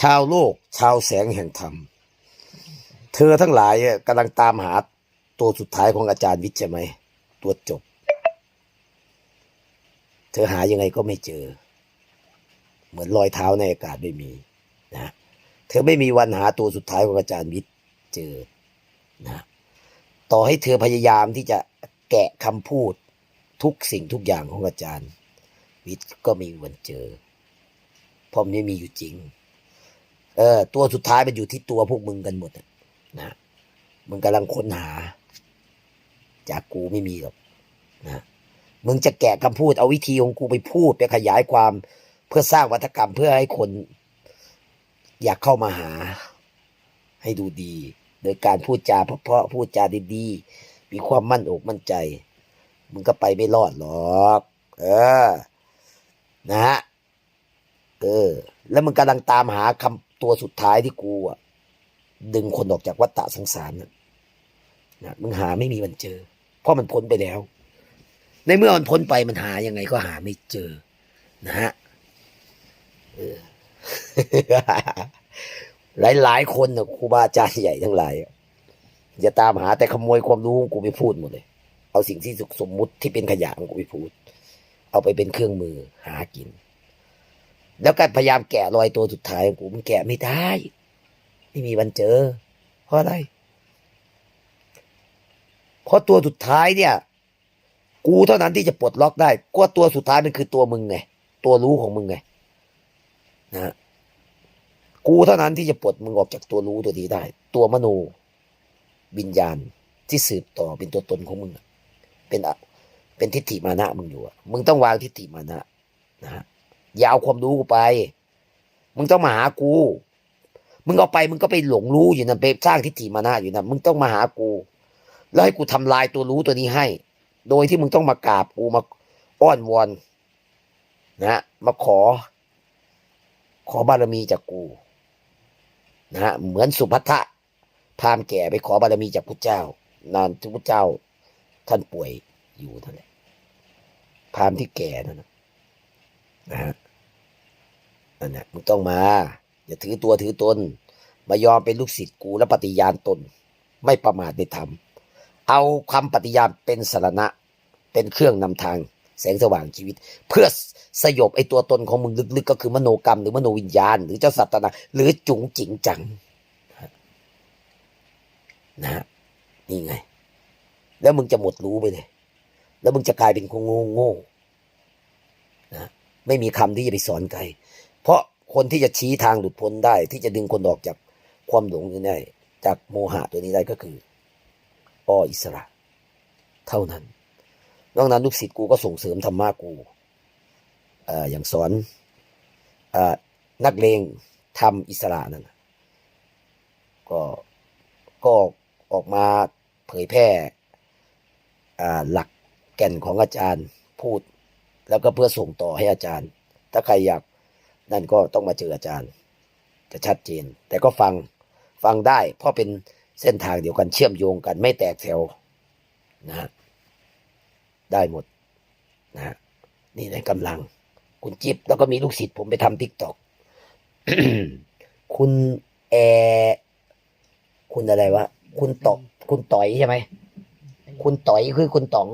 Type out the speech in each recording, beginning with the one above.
ชาวโลก ชาวแสงแห่งธรรม เธอทั้งหลายกำลังตามหาตัวสุดท้ายของอาจารย์วิทย์ใช่ไหม ตัวจบ เธอหายังไงก็ไม่เจอ เหมือนรอยเท้าในอากาศไม่มีนะเธอไม่มีวันหาตัวสุดท้ายของอาจารย์วิทย์เจอนะต่อให้เธอพยายามที่จะแกะคำพูดทุกสิ่งทุกอย่างของอาจารย์ วิทย์ก็มมีวันเจอเพราะมันไม่มีอยู่จริง เออ ตัวสุดท้ายมันอยู่ที่ตัวพวกมึงกันหมดนะมึงกำลังค้นหา จากกูไม่มีหรอกนะมึงจะแกะคำพูดเอาวิธีของกูไปพูดไปขยายความ เพื่อสร้างวัฒกรรมเพื่อให้คน อยากเข้ามาหา ให้ดูดี โดยการพูดจาเพราะๆพูดจาดีๆมีความมั่นอกมั่นใจ มึงก็ไปไม่รอดหรอก เออ นะฮะเออ แล้วมึงกำลังตามหาคำ ตัวสุดท้ายที่กูอะ ดึงคนออกจากวัฏฏะสงสารนะนะมึงหาไม่มีวันเจอ เพราะมันพ้นไปแล้ว ในเมื่อมันพ้นไปมันหายังไงก็หาไม่เจอ นะฮะหลายหลายๆคนนะครูบาอาจารย์ใหญ่ทั้งหลายอะตามหาแต่ขโมยความรู้กูไปพูดหมดเลย เอาสิ่งที่สมมุติที่เป็นขยะของกูไปพูด เอาไปเป็นเครื่องมือหากิน แล้วก็พยายามแกะรอยตัวสุดท้ายของกูมันแกะไม่ได้ ไม่มีวันเจอ เพราะอะไร เพราะตัวสุดท้ายเนี่ย กูเท่านั้นที่จะปลดล็อกได้ก็ตัวสุดท้ายมันคือตัวมึงไง ตัวรู้ของมึงไงนะกูเท่านั้นที่จะปลดมึงออกจากตัวรู้ตัวนี้ได้ ตัวมโนวิญญาณที่สืบต่อเป็นตัวตนของมึงเป็นเป็นทิฏฐิมานะมึงอยู่มึงต้องวางทิฏฐิมานะนะฮะ อย่าเอาความรู้กูไป มึงต้องมาหากู มึงเอาไปมึงก็ไปหลงรู้อยู่นะไปสร้างทิฏฐิมานะอยู่นะมึงต้องมาหากู แล้วให้กูทำลายตัวรู้ตัวนี้ให้ โดยที่มึงต้องมากราบกูมาอ้อนวอนนะฮะมาขอ ขอบารมีจากกูนะฮะเหมือนสุภัททะพามแก่ไปขอบารมีจากพระเจ้า นานที่พระเจ้า ท่านป่วยอยู่นั่นแหละพามที่แก่นั่นนะนะฮะ นั่นแหละมึงต้องมา อย่าถือตัวถือตน มายอมเป็นลูกศิษย์กูและปฏิญาณตน ไม่ประมาทในธรรม เอาคำปฏิญาณเป็นสารณะ เป็นเครื่องนำทางแสงสว่างชีวิต เพื่อสยบไอตัวตนของมึงลึกๆ ก็คือมโนกรรม หรือมโนวิญญาณ หรือเจ้าสัตว์ตนาหรือจุงจิงจังนะฮะนี่ไง แล้วมึงจะหมดรู้ไปเลย แล้วมึงจะกลายเป็นคนโง่โง่นะไม่มีคำที่จะไปสอนใคร เพราะคนที่จะชี้ทางหลุดพ้นได้ ที่จะดึงคนออกจากความหลงนี้ได้จากโมหะตัวนี้ได้ก็คืออ้ออิสระ เท่านั้น นอกนั้นลูกศิษย์กูก็ส่งเสริมธรรมะกูออย่างสอนอนักเลงทำอิสระนั่นก็ก็ออกมาเผยแพร่หลักแก่นของอาจารย์พูด แล้วก็เพื่อส่งต่อให้อาจารย์ ถ้าใครอยาก นั่นก็ต้องมาเจออาจารย์ จะชัดเจน แต่ก็ฟังฟังได้เพราะเป็นเส้นทางเดียวกันเชื่อมโยงกันไม่แตกแถวนะฮะได้หมดนะฮะนี่ในกำลัง คุณจิ๊บแล้วก็มีลูกศิษย์ผมไปทำทิกตอกคุณแอร์คุณอะไรวะคุณตอกคุณต่อยใช่ไหมคุณต่อยคือคุณต๋อง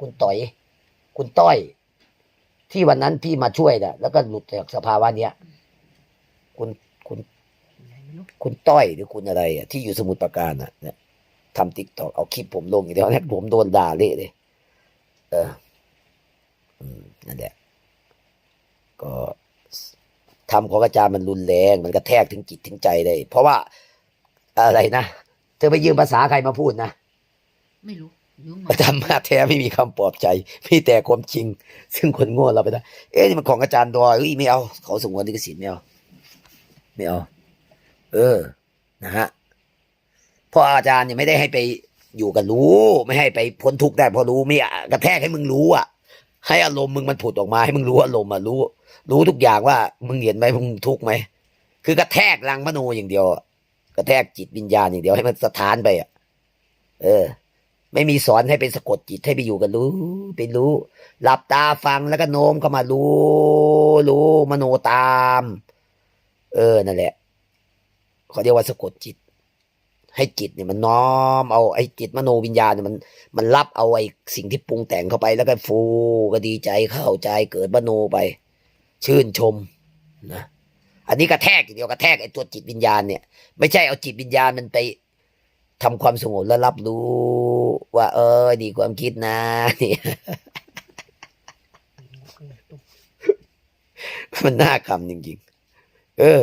คุณต่อย คุณต้อย ที่วันนั้นพี่มาช่วยน่ะแล้วก็หลุดจากสภาวะเนี้ยคุณคุณคุณต้อยหรือคุณอะไรอะที่อยู่สมุทรปราการอะ เนี่ยทำติ๊กตอกเอาคลิปผมลงอย่างเดียวเนี่ยผมโดนด่าเละเลยเอออนั่นแหละก็ทำของอาจารย์มันรุนแรง มันกระแทกถึงจิตถึงใจเลย เพราะว่าอะไรนะ เธอไปยืมภาษาใครมาพูดนะ ไม่รู้ ธรรมะแท้ไม่มีคำปลอบใจมีแต่ความจริง ซึ่งคนโง่เราไปได้เอ๊ะนี่มันของอาจารย์ดอยเอ้ยไม่เอาเขาสงวนลิขสิทธิ์ไม่เอาไม่เอาเออ นะฮะเพราะอาจารย์เนี่ยไม่ได้ให้ไปอยู่กับรู้ ไม่ให้ไปพ้นทุกข์ได้เพราะรู้ไม่อะกระแทกให้มึงรู้อะ ให้อารมณ์มึงมันผุดออกมาให้มึงรู้อารมณ์อะรู้ รู้ทุกอย่างว่า มึงเห็นไหมมึงทุกข์ไหมคือกระแทกลังมโนอย่างเดียว กระแทกจิตวิญญาณอย่างเดียวให้มันสถานไปอะ เออ ไม่มีสอนให้เป็นสะกดจิตให้ไปอยู่กับรู้ไปรู้ หลับตาฟังแล้วก็โน้มเข้ามารู้ รู้มโนตาม เออนั่นแหละเขาเรียกว่าสะกดจิต ให้จิตเนี่ยมันน้อมเอาไอ้จิตมโนวิญญาณเนี่ยมัน มันรับเอาไอ้สิ่งที่ปรุงแต่งเข้าไป แล้วก็ฟูก็ดีใจเข้าใจเกิดมโนไป ชื่นชมนะอันนี้กระแทกเดียวกระแทกไอ้ตัวจิตวิญญาณเนี่ย ไม่ใช่เอาจิตวิญญาณมันไป ทำความสงบแล้วรับรู้ ว่า เออดีความคิดนะเนี่ยมันน่าคำจริงๆ เออ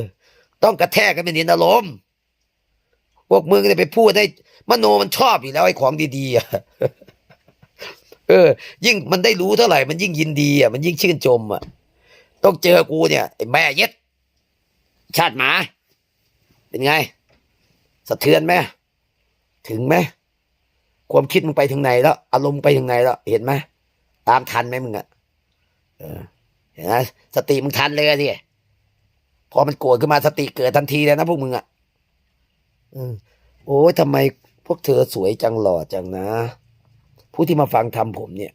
ต้องกระแทกกันเป็นนินอารมณ์พวกมึงเนี่ยไปพูดให้มโนมันชอบอยู่แล้วไอ้ของดีๆอะเออ ยิ่งมันได้รู้เท่าไหร่มันยิ่งยินดีอะมันยิ่งชื่นชมอะต้องเจอกูเนี่ยไอ้แม่เย็ด ชาติหมา เป็นไง สะเทือนไหม ถึงไหมความคิดมึงไปถึงไหนแล้ว อารมณ์ไปถึงไหนแล้วเห็นไหมตามทันไหมมึงอะเห็นไหมสติมึงทันเลยสิพอมันโกรธขึ้นมาสติเกิดทันทีเลยนะพวกมึงอะอืมโอ้ยทำไมพวกเธอสวยจังหล่อจังนะ ผู้ที่มาฟังทำผมเนี่ย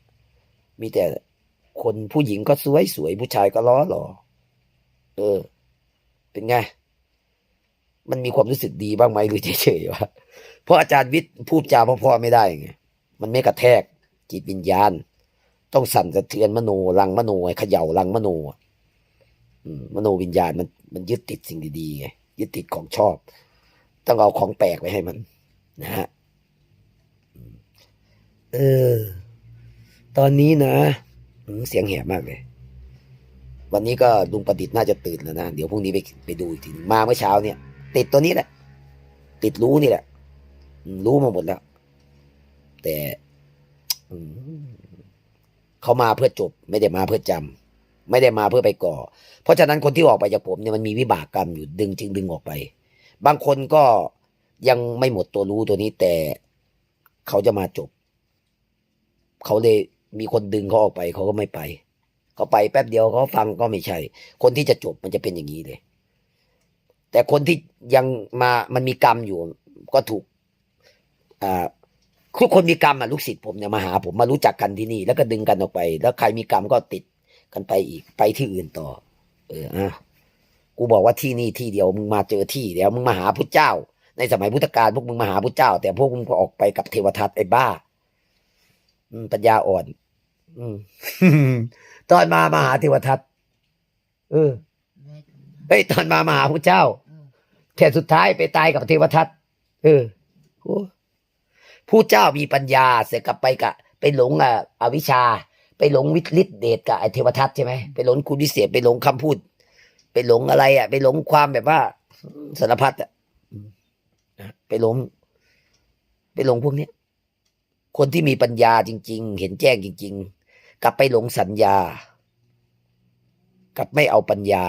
มีแต่คนผู้หญิงก็สวยสวยผู้ชายก็ล้อหล่อเออ เป็นไง มันมีความรู้สึกดีบ้างไหมหรือเฉยๆวะเพราะอาจารย์วิทย์พูดจาพราะๆไม่ได้ไงมันไม่กระแทกจิตวิญญาณ ต้องสั่นสะเทือนมโนรังมโนไอ้เขย่ารังมโนอะมโนวิญญาณมันมันยึดติดสิ่งดีๆไงยึดติดของชอบ ต้องเอาของแปลกไปให้มัน นะฮะเออ ตอนนี้นะเสียงแหบมากเลย วันนี้ก็ลุงประดิษฐ์น่าจะตื่นแล้วนะ เดี๋ยวพรุ่งนี้ไปไปดูอีกทีมาเมื่อเช้าเนี่ย ติดตัวนี้แหละ ติดรู้นี่แหละ รู้มาหมดแล้ว แต่เขามาเพื่อจบ ไม่ได้มาเพื่อจำไม่ได้มาเพื่อไปก่อ เพราะฉะนั้นคนที่ออกไปจากผมเนี่ยมันมีวิบากกรรมอยู่ดึงจึงดึงออกไป บางคนก็ยังไม่หมดตัวรู้ตัวนี้แต่เขาจะมาจบ เขาเลยมีคนดึงเขาออกไปเขาก็ไม่ไป เขาไปแป๊บเดียวเขาฟังก็ไม่ใช่ คนที่จะจบมันจะเป็นอย่างนี้เลย แต่คนที่ยังมามันมีกรรมอยู่ ก็ถูกอ่าทุกคนมีกรรมอะลูกศิษย์ผมเนี่ยมาหาผมมารู้จักกันที่นี่ แล้วก็ดึงกันออกไป แล้วใครมีกรรมก็ติดกันไปอีกไปที่อื่นต่อ เอออะกูบอกว่าที่นี่ที่เดียวมึงมาเจอที่เดียวมึงมาหาพุทธเจ้า ในสมัยพุทธกาลพวกมึงมาหาพุทธเจ้า แต่พวกมึงก็ออกไปกับเทวทัตไอ้บ้าอืมปัญญาอ่อน อืมตอนมามาหาเทวทัตเออแม่ เฮ้ยตอนมามาหาพุทธเจ้าเออแค่สุดท้ายไปตายกับเทวทัตเออโอ้ผู้เจ้ามีปัญญาเสร็จกลับไปกะ ไปหลงอะอวิชชาไปหลงวิทย์เดชกับไอเทวทัตใช่ไหมไปหลงคุณวิเศษไปหลงคำพูด ไปหลงอะไร อะ ไปหลงความแบบว่าสารพัดอะอืมนะไปหลงไปหลงพวกเนี้ยคนที่มีปัญญาจริง ๆ เห็นแจ้งจริง ๆ กลับไปหลงสัญญา กลับไม่เอาปัญญา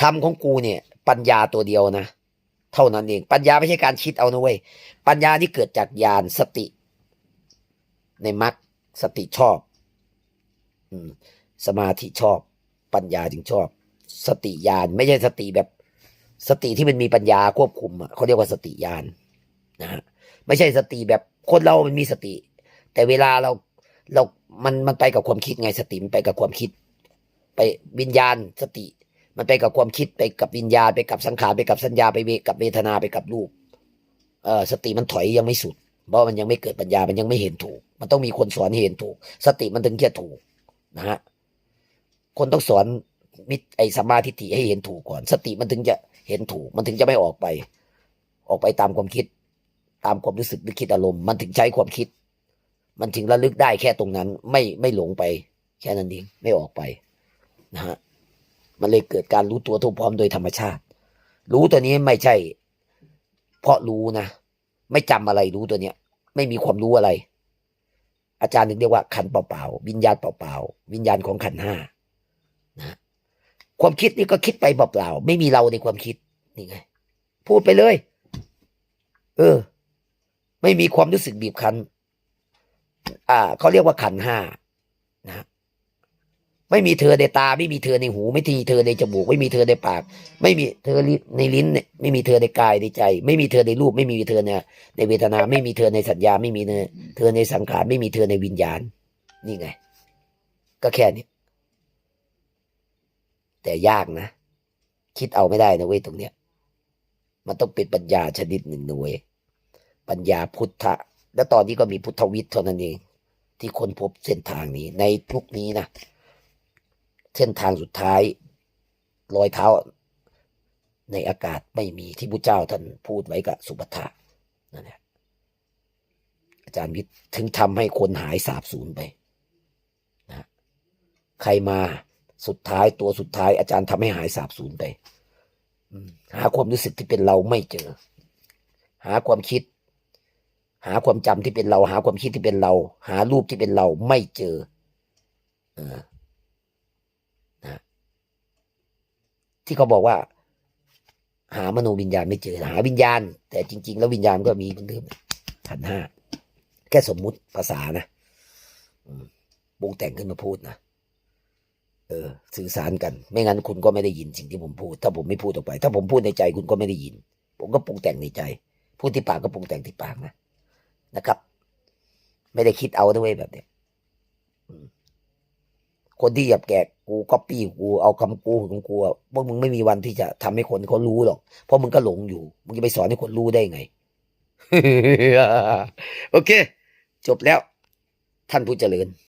ธรรมของกูเนี่ย ปัญญาตัวเดียวนะ เท่านั้นเอง ปัญญาไม่ใช่การคิดเอานะเว้ย ปัญญาที่เกิดจากญาณสติ ในมรรคสติชอบสมาธิชอบ ปัญญาจึงชอบ สติญาณไม่ใช่สติแบบ สติที่มันมีปัญญาควบคุมอะเขาเรียกว่าสติญาณนะฮะไม่ใช่สติแบบคนเรามันมีสติ แต่เวลาเราเรา มันมันไปกับความคิดไงสติมันไปกับความคิด ไปวิญญาณสติ มันไปกับความคิดไปกับวิญญาณไปกับสังขารไปกับสัญญาไปเวกับเวทนาไปกับรูป เออสติมันถอยยังไม่สุด เพราะมันยังไม่เกิดปัญญามันยังไม่เห็นถูก มันต้องมีคนสอนเห็นถูก สติมันถึงจะถูกนะฮะคนต้องสอนมิตรไอสมมาทิฏฐิให้เห็นถูกก่อน สติมันถึงจะเห็นถูก มันถึงจะไม่ออกไป ออกไปตามความคิด ตามความรู้สึกหรือคิดอารมณ์มันถึงใช้ความคิด มันถึงระลึกได้แค่ตรงนั้น ไม่ไม่หลงไป แค่นั้นเองไม่ออกไปนะฮะ มันเลยเกิดการรู้ตัวทั่วพร้อมโดยธรรมชาติ รู้ตัวนี้ไม่ใช่ เพราะรู้นะ ไม่จำอะไรรู้ตัวเนี้ย ไม่มีความรู้อะไร อาจารย์ถึงเรียกว่าขันเปล่าๆวิญญาณเปล่าๆวิญญาณของขันห้านะความคิดนี่ก็คิดไปเปล่าๆไม่มีเราในความคิดนี่ไง พูดไปเลย เออ ไม่มีความรู้สึกบีบคั้น อ่าเขาเรียกว่าขันห้า ไม่มีเธอในตา ไม่มีเธอในหู ไม่มีเธอในจมูก ไม่มีเธอในปาก ไม่มีเธอในลิ้นเนี่ยไม่มีเธอในกายในใจ ไม่มีเธอในรูป ไม่มีเธอในในเวทนา ไม่มีเธอในสัญญา ไม่มีเธอในสังขารไม่มีเธอในวิญญาณ นี่ไง ก็แค่นี้แต่ยากนะ คิดเอาไม่ได้นะเว้ยตรงเนี้ย มันต้องเป็นปัญญาชนิดหนึ่งนะเว้ยปัญญาพุทธะ และตอนนี้ก็มีพุทธวิทย์เท่านั้นเอง ที่ค้นพบเส้นทางนี้ในยุคนี้นะ เส้นทางสุดท้าย รอยเท้า ในอากาศไม่มีที่พระเจ้าท่านพูดไว้กับสุภัททะนั่นแหละอาจารย์วิทย์ถึงทำให้คนหายสาบสูญไปนะใครมาสุดท้ายตัวสุดท้าย อาจารย์ทำให้หายสาบสูญไปหาความรู้สึกที่เป็นเราไม่เจอ หาความคิด หาความจำที่เป็นเรา หาความคิดที่เป็นเรา หารูปที่เป็นเราไม่เจอ เออนะ ที่เขาบอกว่า หามโนวิญญาณไม่เจอหาวิญญาณ แต่จริง ๆ แล้ววิญญาณก็มีเหมือนเดิมขันห้าแค่สมมุติภาษานะอืมปรุงแต่งขึ้นมาพูดนะเออ สื่อสารกัน ไม่งั้นคุณก็ไม่ได้ยินสิ่งที่ผมพูด ถ้าผมไม่พูดออกไป ถ้าผมพูดในใจคุณก็ไม่ได้ยิน ผมก็ปรุงแต่งในใจ พูดที่ปากก็ปรุงแต่งที่ปากนะนะครับ ไม่ได้คิดเอาด้วยแบบเนี้ย อืม คนที่หยาบแกะกูก็ปี้กูเอาคำกูของกูพวกมึงไม่มีวันที่จะทำให้คนเขารู้หรอก เพราะมึงก็หลงอยู่ มึงจะไปสอนให้คนรู้ได้ไง โอเค จบแล้ว ท่านผู้เจริญ